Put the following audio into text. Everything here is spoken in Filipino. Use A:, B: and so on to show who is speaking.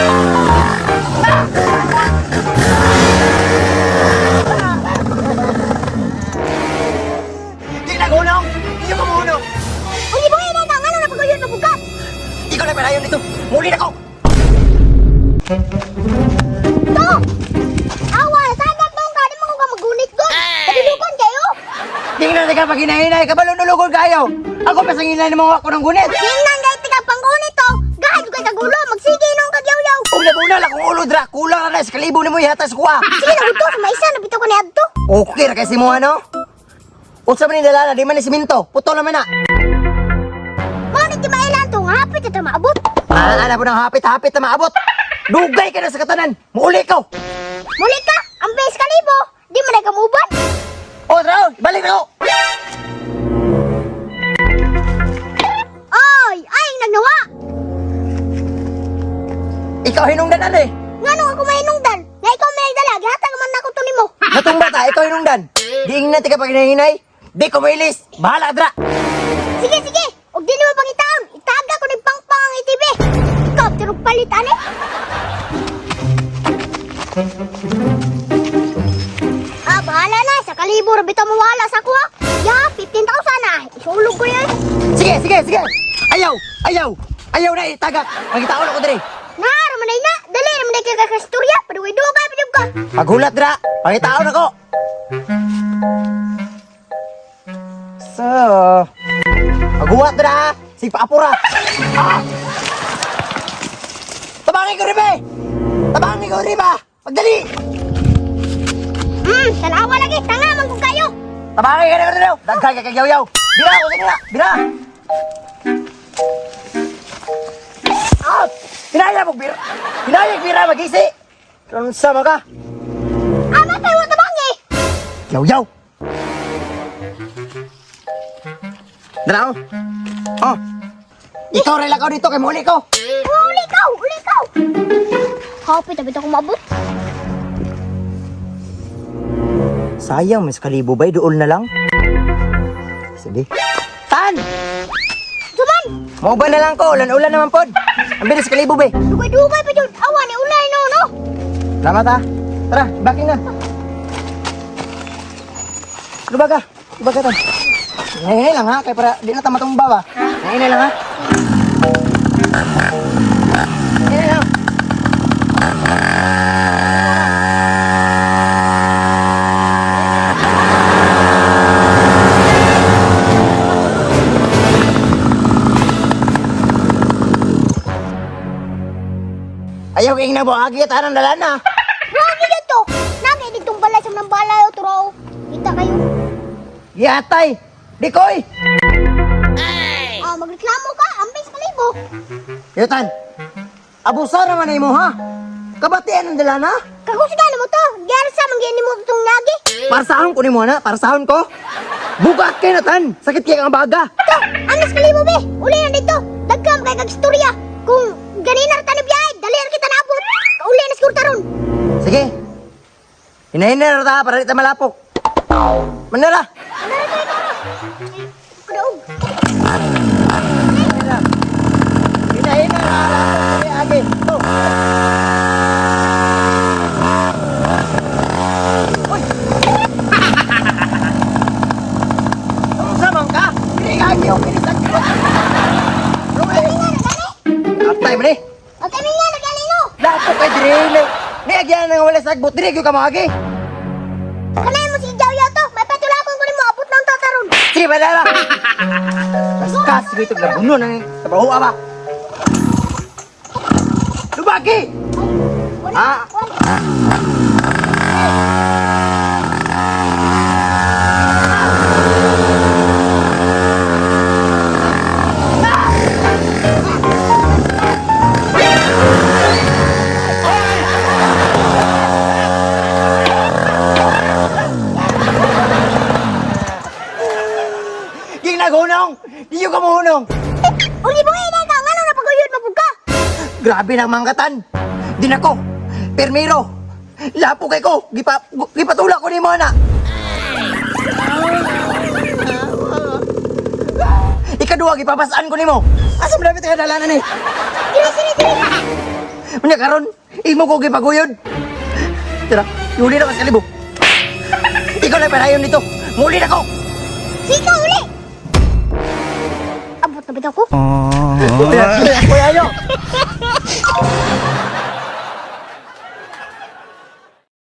A: Di nagunong! Di ko maunong!
B: Uy, mo ina na, ano na pagayod mabuka?
A: Ikaw na palayon nito! Muli na ko!
B: To! Awa, sana tong kadi mo ka magunit ko. Kadilukan kayo.
A: Di na natin ka pag hinahinay ka balunulugol kayo! Ako pa sa hinay mo ako ng gunit!
B: Tingnan
A: ulo dra! Kulang na na sa kalibo ni mo ihatas ko ah!
B: Sige na gusto, sa maisa na bitaw ko ni adto.
A: Okay ra kasi mo ano? Unsa man ni dalana di man ni siminto, puto naman na.
B: Mo ni timailan to, hapit ito maabot.
A: Ala ala po ng hapit-hapit na maabot. Dugay ka na sa katanan. Muuli ka.
B: Muli ka, ang bes kalibo. Di mo na kamuban.
A: O Raul, balik na ko.
B: Ay, ay, nagnawa.
A: Ikaw hinungdan ano eh.
B: Nga nung ako mainungdan, nga ikaw may dala, gihatag man ako to nimo.
A: Natong bata, ikaw hinungdan. Di ingnan ka pag hinahinay. Di ko mailis. Bahala dra.
B: Sige, sige. Og di mo pangitaon, itaga ko ni pangpang ang ITV. Ikaw, tirog palit, ane? Ah, bahala na. Sa kalibor, bitaw mo wala sa kuha. Ya, 15,000 na. Isulog ko yan.
A: Sige, sige, sige. Ayaw, ayaw. Ayaw na itagak. Magitaon ako diri.
B: Nahara man na. Dali naman na kaya kakasturya. Paduwi duwa ka, ka.
A: Paghulat dra. Pangitaon ako. So, paghuwat dra. Si Paapura. Ah. Tabangin ko rin ba eh. Tabangin ko rin ba? Pagdali.
B: Hmm, tanawa lagi. Tanga man kung kayo.
A: Tabangin ka na rin. Dagkay ka kagyaw-yaw. Bira ako kanina. Bira. Ah! Hinaya mo, bira. Hinaya, bira, mag-isi. Kung sama ka.
B: Ama tayo wa tabangi.
A: Yaw-yaw. Dara, oh. Oh. Rin lang ako dito kay muli ko.
B: Oh, uli ka, uli ka. Happy tabi ako mabot.
A: Sayang, mas kalibo ba'y doon na lang? Sige. Tan! Mau ba na lang ko? Ulan-ulan naman pod. Ang bilis kalibo be.
B: dugay-dugay pa jud. Awa ni ulay no, no.
A: Salamat ha. Tara, backing na. Luba ka. Luba ka tan. Ngayon lang ha, kaya para di na tamatumba ba. Ngayon lang ha. Ngayon lang. Ayaw kayong nabuhagi at anong dala na.
B: Grabe dito. Nagay ditong balay sa nang balay o turo. Kita kayo.
A: Yatay! Dikoy!
B: Ah, magreklamo ka. Ambis kalibo.
A: Yutan! Abusa naman mo ha! Kabatian ang dala na!
B: Kahusgan mo to. Gyara sa manggini mo itong nagi.
A: Parsahon ko ni mo na, parsahon ko! Bugat kay natan! Sakit kay ang baga!
B: To, ambis kalibo be. Uli na dito. Dagkam kay kagstorya.
A: Sige! Hinahin na ta para di ta malapok! Manara! Hinahin na kay agi! To! Uy! Ang samang ka! Pinigagi yung pinisan ko! Rumay!
B: Kami nga na gani.
A: Atay mo ni!
B: O kami nga na gani no.
A: Lapo kay dire! Niagyan na nga wala sagbot! Dire ka maagi!
B: Kanay mo si Jaw Yaw to. May patulakon ko ni mo. Abot ng tataron.
A: Sige, padala! Kaskas, sige ito, laguno ng trabaho ba? Lubagi!
B: Wala.
A: Nagunong! Di yung kamuhunong!
B: Uli mo ina ka. Ngano na paguyod mabuka.
A: Grabe na mangkatan! Di na ko! Permiro! Lapo kay ko! Gipa, gipatula ko ni mo na! Ikaduha, gipapasaan ko ni mo! Asa mo dapat ka dalanan eh? Unya karon, imo ko gipaguyod. Tara, yuli na ka sa libo. Ikaw na panayon dito. Muli na ko.
B: Sige ka, uli! Abot na bitaw ko.
A: Kuya, kuya, kuya, ayo.